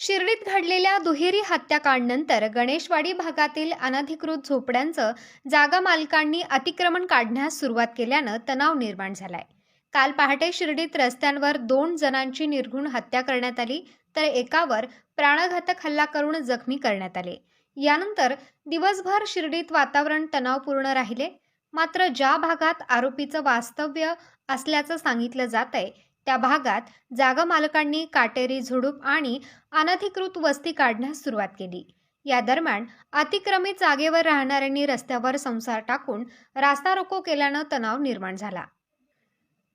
शिर्डीत घडलेल्या दुहेरी हत्याकांडनंतर गणेशवाडी भागातील अनधिकृत झोपड्यांचं जागा मालकांनी अतिक्रमण काढण्यास सुरुवात केल्यानं तणाव निर्माण झालाय. काल पहाटे शिर्डीत रस्त्यांवर दोन जणांची निर्घुण हत्या करण्यात आली तर एकावर प्राणघातक हल्ला करून जखमी करण्यात आले. यानंतर दिवसभर शिर्डीत वातावरण तणावपूर्ण राहिले. मात्र ज्या भागात आरोपीचं वास्तव्य असल्याचं सांगितलं जात आहे त्या भागात जागा मालकांनी काटेरी झुडूप आणि अनधिकृत वस्ती काढण्यास सुरुवात केली. या दरम्यान अतिक्रमित जागेवर राहणाऱ्यांनी रस्त्यावर संसार टाकून रास्ता रोको केल्यानं तणाव निर्माण झाला.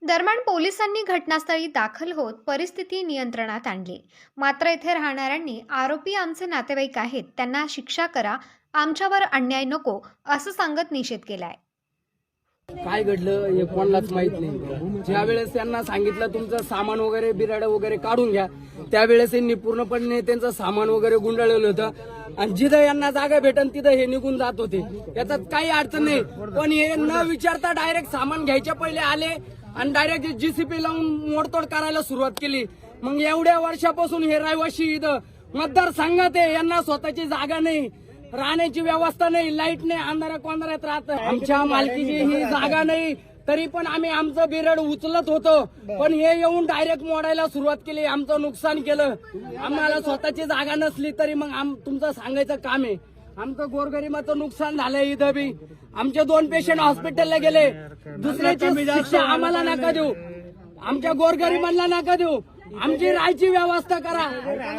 दरम्यान पोलिसांनी घटनास्थळी दाखल होत परिस्थिती नियंत्रणात आणली. मात्र येथे राहणाऱ्यांनी आरोपी आमचे नातेवाईक आहेत त्यांना शिक्षा करा आमच्यावर अन्याय नको असं सांगत निषेध केलाय. काय घडलं हे कोणालाच माहीत नाही. ज्यावेळेस त्यांना सांगितलं तुमचं सामान वगैरे बिराड वगैरे काढून घ्या. त्यावेळेस यांनी पूर्णपणे त्यांचं सामान वगैरे गुंडाळलेलं होतं. आणि जिथं यांना जागा भेटन तिथं हे निघून जात होते. याच्यात काही अडचण नाही. पण हे न विचारता डायरेक्ट सामान घ्यायच्या पहिले आले आणि डायरेक्ट जीसीपी लावून मोडतोड करायला सुरुवात केली. मग एवढ्या वर्षापासून हे रहिवाशी इथं मतदारसंघात आहे. यांना स्वतःची जागा नाही. राहण्याची व्यवस्था नाही लाइट नाही अंधारा कोंधाऱ्यात राहत. आमच्या मालकीची ही जागा नाही तरी पण आम्ही आमचं बिरड उचलत होतो. पण हे येऊन डायरेक्ट मोडायला सुरुवात केली आमचं नुकसान केलं. आम्हाला स्वतःची जागा नसली तरी मग आम तुमचं सांगायचं काम आहे. आमचं गोरगरिबाचं नुकसान झालंय इथं बी. आमचे दोन पेशंट हॉस्पिटलला गेले. दुसऱ्याची आम्हाला नका देऊ. आमच्या गोरगरिबांना नका देऊ. आमची राहायची व्यवस्था करा.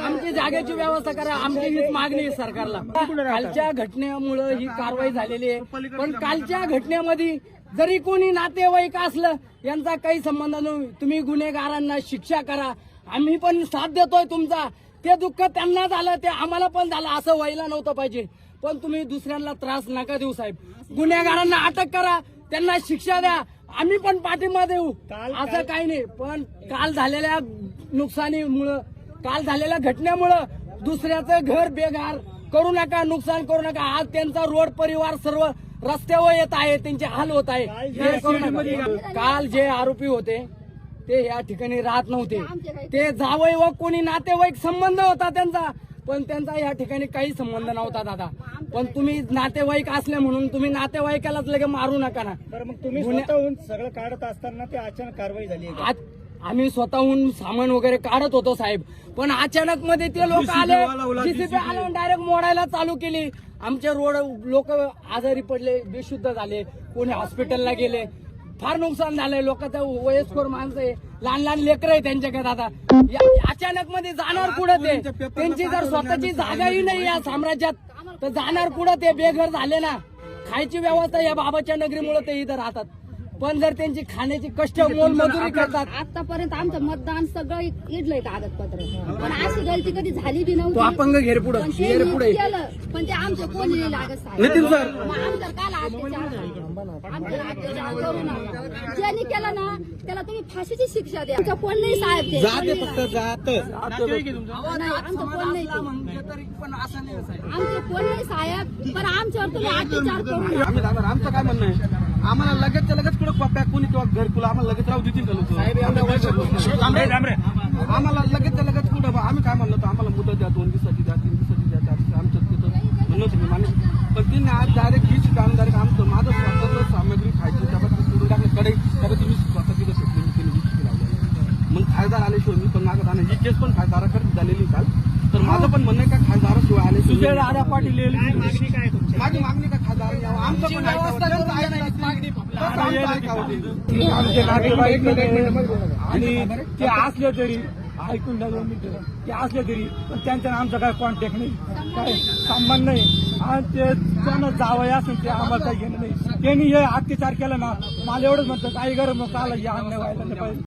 आमची जागेची व्यवस्था करा. आमची हीच मागणी आहे सरकारला. कालच्या घटनेमुळे ही कारवाई झालेली आहे. पण कालच्या घटनेमध्ये जरी कोणी नातेवाईक असलं यांचा काही संबंध नाही तुम्ही गुन्हेगारांना शिक्षा करा. आम्ही पण साथ देतोय तुमचा. ते दुःख त्यांना झालं ते आम्हाला पण झालं. असं व्हायला नव्हतं पाहिजे. पण तुम्ही दुसऱ्यांना त्रास नका देऊ साहेब. गुन्हेगारांना अटक करा. त्यांना शिक्षा द्या. आम्ही पण पाठिंबा देऊ. असं काही नाही. पण काल झालेल्या नुकसानीमुळं काल झालेल्या घटनेमुळं दुसऱ्याचं घर बेगार करू नका नुकसान करू नका. आज त्यांचा रोड परिवार सर्व रस्त्यावर येत आहे त्यांचे हाल होत आहे. हे. काल जे आरोपी होते ते या ठिकाणी राहत नव्हते. ते जावई व कोणी नातेवाईक संबंध होता त्यांचा पण त्यांचा या ठिकाणी काही संबंध नव्हता दादा. पण तुम्ही नातेवाईक असले म्हणून तुम्ही नातेवाईकालाच लगे मारू नका ना. तर मग तुम्ही स्वतःहून सगळं काढत असताना ते अचानक कारवाई झाली आम्ही स्वतःहून सामान वगैरे काढत होतो साहेब. पण अचानक मध्ये ते लोक आले. जीसीबी आले डायरेक्ट मोडायला चालू केली. आमचे रोड लोक आजारी पडले बेशुद्ध झाले. कोणी हॉस्पिटलला गेले. फार नुकसान झालंय. लोकांचं वयस्कर माणसं आहे. लहान लहान लेकर आहे त्यांच्याकडे आता. अचानक मध्ये जाणार पुढे ते? त्यांची जर स्वतःची जागाही नाही या साम्राज्यात तर जाणार पुढे ते? बेघर झाले ना. खायची व्यवस्था या बाबाच्या नगरीमुळे ते इथं राहतात. पण जर त्यांची खाण्याची कष्ट मोलमजुरी करतात आतापर्यंत आमचं मतदान सगळं इडलंय कागदपत्र पण अशी गलती कधी झाली बी तो नव्हती अपंग घेर पुढं. पण ते घेर पुढे. केलं पण ते आमचं कोणी नाही लागत साहेब. नितीन सर. मग आमच्यावर काल अत्याचार आमच्यावर अत्याचार करू नका. ज्यांनी केलं ना त्याला तुम्ही फाशीची शिक्षा द्या. आमचं कोण नाही साहेब ते. जाते फक्त जात. नाही, आमचं कोण नाही ते. म्हणजे तरी पण असं नाही साहेब. आमचं कोण नाही साहेब पण आमच्यावर तुम्ही अत्याचार करू नका. आम्ही जाणार आमचं काय म्हणणं आहे? आम्हाला लगेच कोणी किंवा घरकुला आम्हाला लगेच राहू देतील का लोक? आम्हाला लगेचच्या लगेच कुठं? बा- आम्ही काय म्हणलो होतो? आम्हाला मुदत द्या दोन दिवसाची द्या तीन दिवसाची द्या त्या दिवशी आमचं तिथं म्हणलो मी मान्य पण तिने आज डायरेक्ट हीच काम डायरेक्ट आमचं माझं स्वतःचं सामग्री खायची मी सोडून टाकलं. कडे त्याबाबत तुम्ही स्वतः तिथं तिने वीस लावलं. मग खासदार आल्याशिवाय मी पण मागत आणा ही केस पण खासदाराकडे झालेली काल. तर माझं पण म्हणणं आहे का खासदाराशिवाय आले सुजय दादा पाटील मागणी काय आहे तुमची माझी मागणी का खासदार यावं आमचं पण व्यवस्था ऐकावं. करून त्यांचं ऐकावं. मागणी आमचे नातेवाईक आणि ते असले तरी ऐकून द्या दोन मिनिटं. ते असले तरी पण त्यांच्या आमचा काय कॉन्टॅक्ट नाही. काय? संबंध नाही. आणि ते त्यांना जावं असेल ते आम्हाला काही घेणं नाही. त्यांनी हे अत्याचार केला ना मला एवढंच म्हणतं काही गरज मग आलं या अन्याय व्हायला नाही पाहिजे.